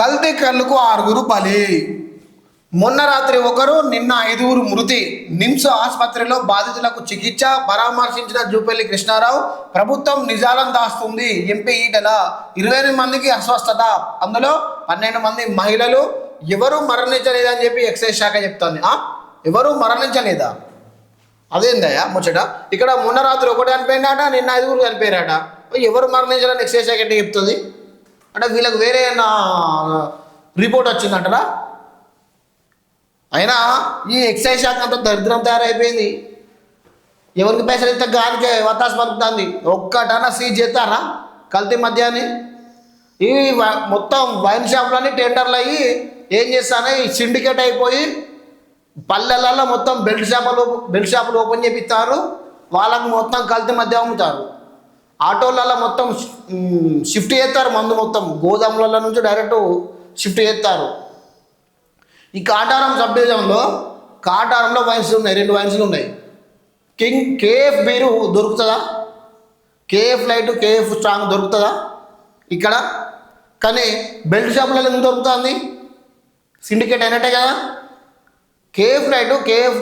కల్తీ కళ్ళుకు ఆరుగురు బలి. మొన్న రాత్రి ఒకరు నిన్న ఐదుగురు మృతి. నిమ్స్ ఆసుపత్రిలో బాధితులకు చికిత్స పరామర్శించిన జూపల్లి కృష్ణారావు ప్రభుత్వం నిజాలను దాస్తుంది. ఎంపీ ఈటల ఇరవై ఎనిమిది మందికి అస్వస్థత. అందులో పన్నెండు మంది మహిళలు. ఎవరు మరణించలేదని చెప్పి ఎక్సైజ్ శాఖ చెప్తుంది. ఆ? ఎవరు మరణించలేదా? అదేందయ్యా ముచ్చట? ఇక్కడ మొన్న రాత్రి ఒకటి చనిపోయిందట నిన్న ఐదుగురు చనిపోయారట ఎవరు మరణించాలని ఎక్సైజ్ శాఖ అంటే చెప్తుంది? అంటే వీళ్ళకి వేరే నా రిపోర్ట్ వచ్చిందంటరా అయినా ఈ ఎక్సైజ్ శాఖ అంతా దరిద్రం తయారైపోయింది. ఎవరికి పైసలు ఇస్తే గాలికే వత్తాసు పలుకుతుంది. ఒక్కటన్నా సీజ్ చేస్తారా? కల్తీ మద్యాన్ని? ఈ మొత్తం వైన్ షాపులన్నీ టెండర్లు అయ్యి ఏం చేస్తానే ఈ సిండికేట్ అయిపోయి పల్లెలలో మొత్తం బెల్ట్ షాపులు బెల్ట్ షాపులు ఓపెన్ చేపిస్తారు. వాళ్ళకు మొత్తం కల్తీ మధ్య అమ్ముతారు. ఆటోలలో మొత్తం షిఫ్ట్ చేస్తారు మందు మొత్తం. గోదాముల నుంచి డైరెక్ట్ షిఫ్ట్ చేస్తారు. ఈ కాటారం సబ్ డివిజన్లో కాటారంలో వైన్స్ ఉన్నాయి రెండు వైన్స్లు ఉన్నాయి. కింగ్ కేఎఫ్ బీరు దొరుకుతుందా? కేఎఫ్ లైట్ కేఎఫ్ స్ట్రాంగ్ దొరుకుతుందా? ఇక్కడ. కానీ బెల్ట్ షాపులలో ఎందుకు దొరుకుతుంది? సిండికేట్ అయినట్టే కదా. కేఎఫ్ లైట్ కేఎఫ్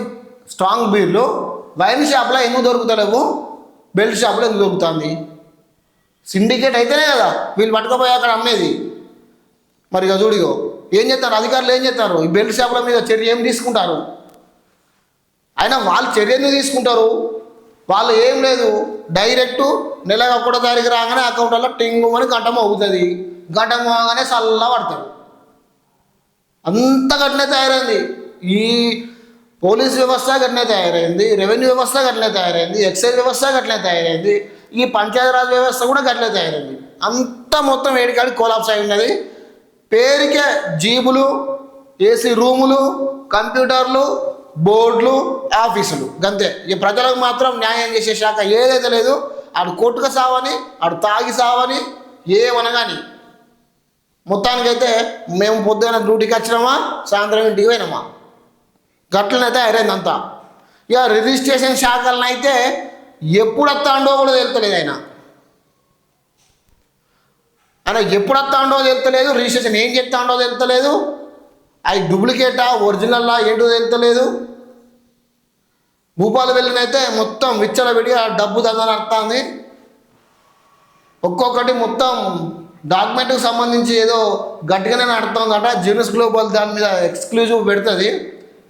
స్ట్రాంగ్ బీర్లు వైన్ షాప్లో ఎందుకు దొరుకుతలేవు? బెల్ట్ షాప్లో ఎందుకు దొరుకుతుంది? సిండికేట్ అయితేనే కదా వీళ్ళు పట్టుకపోయి అక్కడ అమ్మేది. మరి ఇక చూడిగో ఏం చేస్తారు? అధికారులు ఏం చేస్తారు? ఈ బెల్ట్ షాపుల మీద చర్య ఏం తీసుకుంటారు? అయినా వాళ్ళు చర్య ఎందుకు తీసుకుంటారు? వాళ్ళు ఏం లేదు. డైరెక్ట్ నెల ఒకటో తారీఖు రాగానే అకౌంట్లో టింగు అని గంట మోగుతుంది గంట మోగానే చల్ల పడతారు. అంత గట్టినే తయారైంది. ఈ పోలీస్ వ్యవస్థ గట్టినే తయారైంది రెవెన్యూ వ్యవస్థ గట్టినే తయారైంది ఎక్సైజ్ వ్యవస్థ గట్టినే తయారైంది ఈ పంచాయతీరాజ్ వ్యవస్థ కూడా గట్టినే తయారైంది. అంత మొత్తం ఏడికాడి కోలాప్స్ అయి ఉన్నది. పేరుకే జీబులు ఏసీ రూములు కంప్యూటర్లు బోర్డులు ఆఫీసులు. గంతే. ఈ ప్రజలకు మాత్రం న్యాయం చేసే శాఖ ఏదైతే లేదు ఆడు కొట్టుక సావని ఆడు తాగి సావని ఏమనగాని. మొత్తానికైతే మేము పొద్దున డ్యూటీకి వచ్చినామా సాయంత్రం ఇంటికి పోయినామా? గట్లనైతే అయిపోయింది అంతా ఇక రిజిస్ట్రేషన్ శాఖలను అయితే ఎప్పుడు వస్తాండో కూడా తెలుతలేదు ఆయన. ఆయన ఎప్పుడు వస్తాండో తెలుతలేదు రిజిస్ట్రేషన్ ఏం చెప్తాండో తెలుతలేదు అవి డూప్లికేటా ఒరిజినల్లా ఏంటో తెలుతలేదు. భూపాలు వెళ్ళినైతే మొత్తం విచ్చలవిడి ఆ డబ్బు దందని అర్థంది ఒక్కొక్కటి మొత్తం డాక్యుమెంట్కి సంబంధించి ఏదో గట్టిగానే నడుతుందట జీనస్ గ్లోబల్ దాని మీద ఎక్స్క్లూజివ్ పెడుతుంది.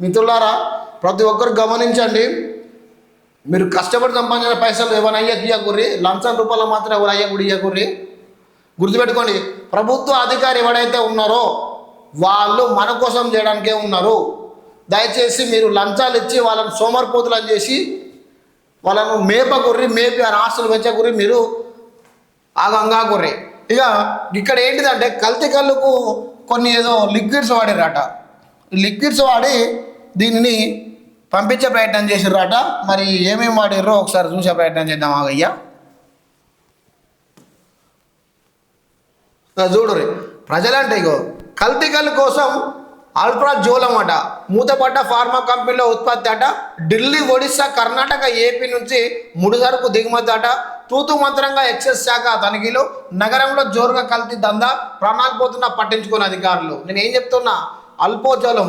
మిత్రులారా ప్రతి ఒక్కరు గమనించండి. మీరు కష్టపడి సంపాదించిన పైసలు ఎవరు అయ్యకు ఇయ్యకూర్రి లంచం రూపాయలు మాత్రం ఎవరు అయ్యకుడి ఇయ్యకూర్రి గుర్తుపెట్టుకోండి ప్రభుత్వ అధికారి ఎవడైతే ఉన్నారో వాళ్ళు మన కోసం చేయడానికే ఉన్నారు. దయచేసి మీరు లంచాలు ఇచ్చి వాళ్ళని సోమరిపోతులను చేసి వాళ్ళను మేపకుర్రి మేపి ఆ ఆస్తులు పెంచకుర్రి మీరు ఆగంగా కుర్రి. ఇక ఇక్కడ ఏంటిదంటే కల్తీ కళ్ళుకు కొన్ని ఏదో లిక్విడ్స్ వాడారట. లిక్విడ్స్ వాడి దీనిని పంపించే ప్రయత్నం చేసిర్రాట. మరి ఏమేమి వాడిర్రో ఒకసారి చూసే ప్రయత్నం చేద్దాం ఆగయ్యా. చూడురి ప్రజలంటే ఇగో కల్తీ కోసం అల్ట్రా జోలం అట. మూతపడ్డ ఫార్మా కంపెనీలో ఉత్పత్తి అట. ఢిల్లీ ఒడిశా కర్ణాటక ఏపీ నుంచి ముడిసరుకు దిగుమతి అట. తూతు మంత్రంగా ఎక్సైజ్ శాఖ తనిఖీలు. నగరంలో జోరుగా కల్తీ దందా ప్రాణాలు పోతున్నా పట్టించుకున్న అధికారులు. నేను ఏం చెప్తున్నా? Alprazolam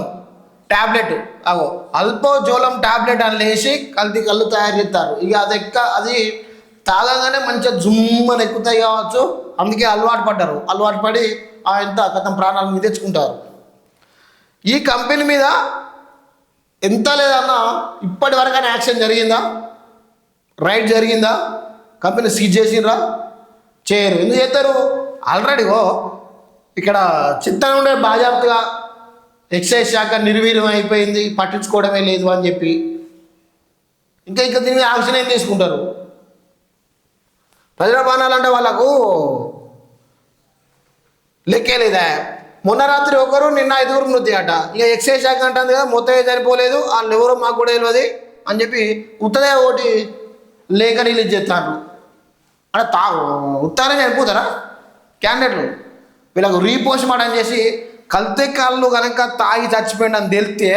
tablet. అగో అల్పోజోలం టాబ్లెట్ అని లేచి కల్తీ కళ్ళు తయారు చేస్తారు. ఇక అది ఎక్క అది తాగగానే మంచిగా జుమ్మని ఎక్కుతాయి కావచ్చు. అందుకే అలవాటు పడ్డారు. అలవాటు పడి ఆ కథం ప్రాణాలను మీద తెచ్చుకుంటారు ఈ కంపెనీ మీద ఎంత లేదన్నా ఇప్పటి వరకు యాక్షన్ జరిగిందా? రైడ్ జరిగిందా? కంపెనీ సీజ్ చేసిండ్రా? చేయరు. ఎందుకు చేస్తారు? ఆల్రెడీగో ఇక్కడ చిత్తం ఉండే బాజాప్తుగా ఎక్సైజ్ శాఖ నిర్వీర్యం అయిపోయింది పట్టించుకోవడమే లేదు అని చెప్పి. ఇంకా ఇంకా దీని మీద ఆక్షన్ ఏం తీసుకుంటారు? ప్రజల బాణాలంటే వాళ్ళకు లెక్కే లేదా? మొన్న రాత్రి ఒకరు నిన్న ఐదుగురు మృతి అట. ఇక ఎక్సైజ్ శాఖ అంటుంది కదా మొత్తం ఏం చనిపోలేదు వాళ్ళు ఎవరో మాకు కూడా తెలియదు అని చెప్పి ఉత్తదే ఒకటి లేఖ రిలీజ్ చేస్తారు అంటే తా ఉత్తానే చనిపోతారా క్యాండిడేట్లు. వీళ్ళకు రీపోస్ట్ మార్టం చేసి కల్తే కాళ్ళు కనుక తాగి చచ్చిపోయింది అని తెలిస్తే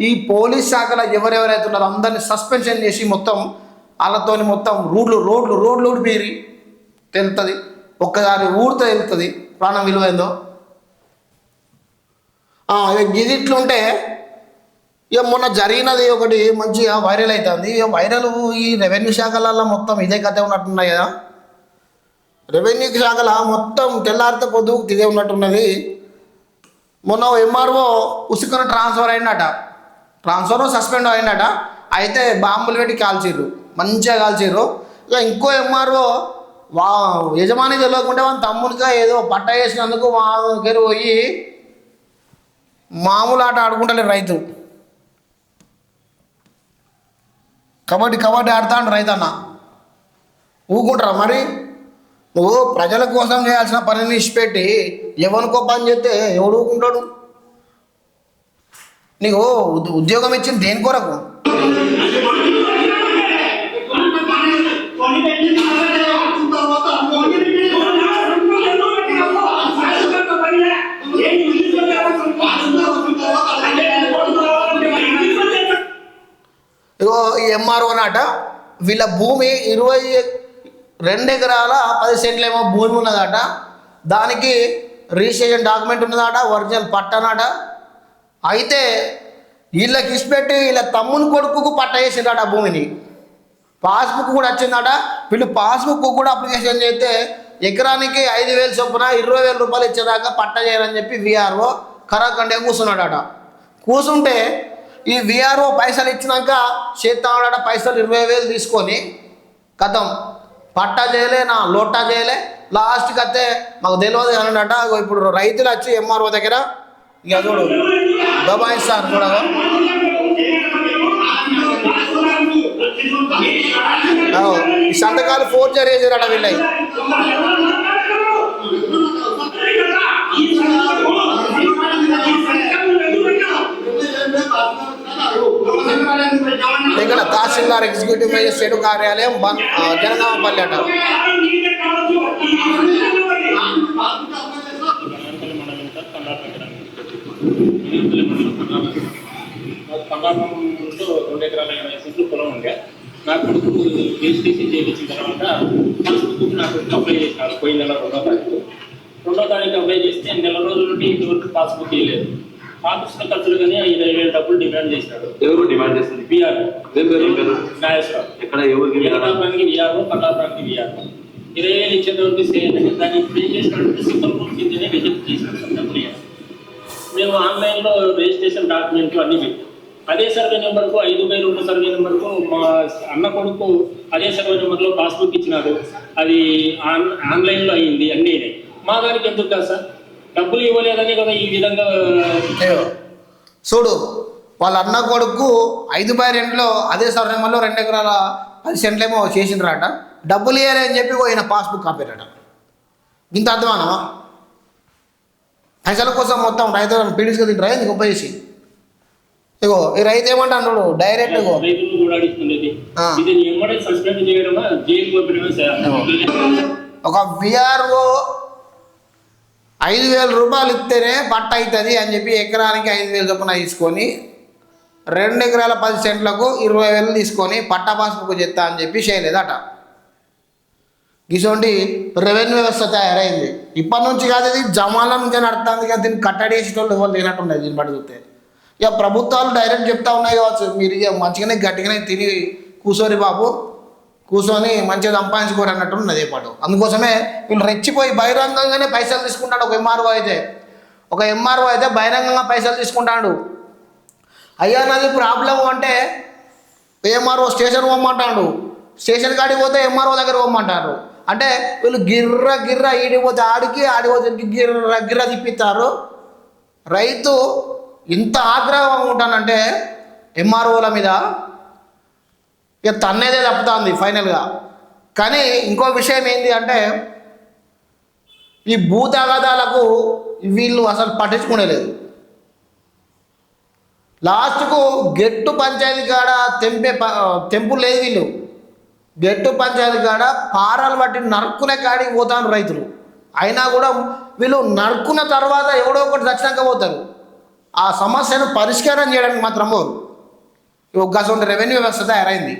ఈ పోలీస్ శాఖలో ఎవరెవరైతే ఉన్నారో అందరిని సస్పెన్షన్ చేసి మొత్తం వాళ్ళతోని మొత్తం రోడ్లు రోడ్లు రోడ్లు ఊడిపోయి తెలుతుంది ఒక్కసారి ఊరితో తెలుస్తుంది ప్రాణం విలువైందో? ఆ, ఇక ఇది ఇట్లుంటే ఇక మొన్న జరిగినది ఒకటి మంచిగా వైరల్ అవుతుంది ఇక వైరల్ ఈ రెవెన్యూ శాఖలలో మొత్తం ఇదే కథ ఉన్నట్టున్నాయి కదా. రెవెన్యూ శాఖల మొత్తం తెల్లారితే పొద్దు ఇదే ఉన్నట్టున్నది. మొన్న ఎంఆర్ఓ ఉసుకున ట్రాన్స్ఫర్ అయిందట. ట్రాన్స్ఫర్ సస్పెండ్ అయిందట. అయితే బాంబులు పెట్టి కాల్చిర్రు. మంచిగా కాల్చిర్రు. ఇక ఇంకో ఎంఆర్ఓ వా యజమాని తెలియకుండా వాళ్ళ తమ్మునిగా ఏదో పట్ట వేసినందుకు మా దగ్గర పోయి మామూలు ఆట ఆడుకుంటలేరు రైతు. కబడ్డీ కబడ్డీ ఆడతాడు రైతు అన్న ఊకుంటారా మరి? నువ్వు ప్రజల కోసం చేయాల్సిన పనిని ఇచ్చిపెట్టి ఎవరికో పని చేస్తే ఎవడు ఊకుంటాడు? నీకు ఉద్యోగం ఇచ్చింది దేని కొరకు? ఇగో ఈ ఎంఆర్ఓ నాట వీళ్ళ భూమి ఇరవై రెండు ఎకరాల పది సెంట్లేమో భూమి ఉన్నదట. దానికి రిజిస్ట్రేషన్ డాక్యుమెంట్ ఉన్నదట ఒరిజినల్ పట్టనట. అయితే వీళ్ళకి ఇచ్చిపెట్టి వీళ్ళ తమ్ముని కొడుకుకు పట్ట వేసిందట భూమిని. పాస్బుక్ కూడా వచ్చిందట. వీళ్ళు పాస్బుక్ కూడా అప్లికేషన్ చేస్తే ఎకరానికి ఐదు వేలు చొప్పున ఇరవై వేల రూపాయలు ఇచ్చేదాకా పట్ట చేయరని చెప్పి విఆర్ఓ కరాకండే కూర్చున్నాడట కూర్చుంటే ఈ విఆర్ఓ పైసలు ఇచ్చినాక చేస్తామన్నాడ పైసలు ఇరవై వేలు తీసుకొని కథం. పట్టా చేయలే నా లోటా చేయలే. లాస్ట్కి అయితే మాకు తెలియదు అంట ఇప్పుడు రైతులు వచ్చి ఎంఆర్ఓ దగ్గర ఇక చూడు. దబాయిస్తారు చూడగా ఈ సంతకాలు ఫోర్జరీ చేసారట వీళ్ళవి తహసీల్దార్ ఎగ్జిక్యూటివ్ మేజిస్ట్రేట్ కార్యాలయం బన్ ఆ, జనగామపల్లి అట పండాపంలో రెండు ఎకరాల ఎనభై సెంట్లు పొలం ఉండే నా కొడుకు రిజిస్ట్రేషన్ చేయించిన తర్వాత పాస్బుక్ నాకు అప్లై చేసినారు పోయిన నెల రెండో తారీఖు రెండో తారీఖు అప్లై చేస్తే నెల రోజుల నుండి ఇంతవరకు పాస్బుక్ ఇవ్వలేదు ఆఫీస్లో ఖర్చులు కానీ ఇరవై వేల డబ్బులు డిమాండ్ ఎవరు డిమాండ్ చేస్తుంది? బీఆర్ ఏం పేరు? ఎక్కడ ఎవరికి విఆర్ఓ విఆర్ఓ ఇరవై వేలు దాన్ని పే చేసినటువంటి సింపుల్ కిందనే రిజెక్ట్. మేము ఆన్లైన్లో రిజిస్ట్రేషన్ డాక్యుమెంట్లు అన్ని పెట్టాం. అదే సర్వే నెంబర్కు ఐదు బై రెండు సర్వే నెంబర్కు మా అన్న కొడుకు అదే సర్వే నెంబర్లో పాస్బుక్ ఇచ్చినాడు. అది ఆన్ ఆన్లైన్లో అయ్యింది అన్నీ. మా దానికి ఎందుకు కాదు సార్? డబ్బులు ఇవ్వలేదని కదా ఈ విధంగా. చూడు వాళ్ళ అన్న కొడుకు ఐదు బై రెండులో అదే సర్ణంలో రెండు ఎకరాల పది సెంట్లేమో చేసిండ్రట. డబ్బులు ఇవ్వాలి అని చెప్పి పోయిన పాస్బుక్ ఆపారట ఇంత అర్థమానమా పైసల కోసం మొత్తం రైతులను పీడిసుకు తింటారా? ఎందుకు ఉపయోగించి ఇగో ఈ రైతు ఏమంటాడు డైరెక్ట్ ఇగో. రైతులను కూడా అడుగుతున్నది ఆ. ఇది ఎమ్మడే సస్పెండ్ చేయడమా జైలు పంపడమా సార్ ఒక విఆర్ఓ ఐదు వేల రూపాయలు ఇస్తేనే పట్ట అవుతుంది అని చెప్పి ఎకరానికి ఐదు వేలు చొప్పున తీసుకొని రెండు ఎకరాల పది సెంట్లకు ఇరవై వేలు తీసుకొని పట్టా పాస్బుక్ చెప్తా అని చెప్పి చేయలేదట. ఇటువంటి రెవెన్యూ వ్యవస్థ తయారైంది. ఇప్పటి నుంచి కాదు ఇది జమాల నుంచి నడుతుంది కానీ దీన్ని కట్టడేసేటోళ్ళు ఎవరు లేనట్టున్నది దీన్ని బట్టి చూస్తే. ఇక ప్రభుత్వాలు డైరెక్ట్ చెప్తా ఉన్నాయి కావచ్చు. మీరు ఇక మంచిగానే గట్టిగానే తిని కూసోరి బాబు. కూర్చొని మంచిగా సంపాదించుకోరు అన్నట్టు ఉన్నది ఏ పాటు. అందుకోసమే వీళ్ళు రెచ్చిపోయి బహిరంగంగానే పైసలు తీసుకుంటాడు ఒక ఎంఆర్ఓ అయితే. ఒక ఎంఆర్ఓ అయితే బహిరంగంగా పైసలు తీసుకుంటాడు. అయ్యా నాది ప్రాబ్లం అంటే ఎంఆర్ఓ స్టేషన్ పోమ్మంటాడు స్టేషన్ కాడికి పోతే ఎంఆర్ఓ దగ్గర పోమ్మంటారు అంటే వీళ్ళు గిర్ర గిర్ర ఈడిపోతే ఆడికి ఆడిపోతే గిర్ర గిర్ర తిప్పిస్తారు. రైతు ఇంత ఆగ్రహం ఉంటానంటే ఎంఆర్ఓల మీద ఇక తన్నేదే తప్పుతుంది ఫైనల్గా. కానీ ఇంకో విషయం ఏంటి అంటే ఈ భూతగదాలకు వీళ్ళు అసలు పట్టించుకునేలేదు. లాస్ట్కు గెట్టు పంచాయతీ కాడ తెంపే ప- తెంపు లేదు వీళ్ళు. గెట్టు పంచాయతీ కాడ పారాలు పట్టి నరుక్కునే కాడికి పోతాను రైతులు. అయినా కూడా వీళ్ళు నరుక్కున్న తర్వాత ఎవడో ఒకటి దక్షిణంగా పోతారు. ఆ సమస్యను పరిష్కారం చేయడానికి మాత్రం పోరు. ఒక రెవెన్యూ వ్యవస్థ తయారైంది.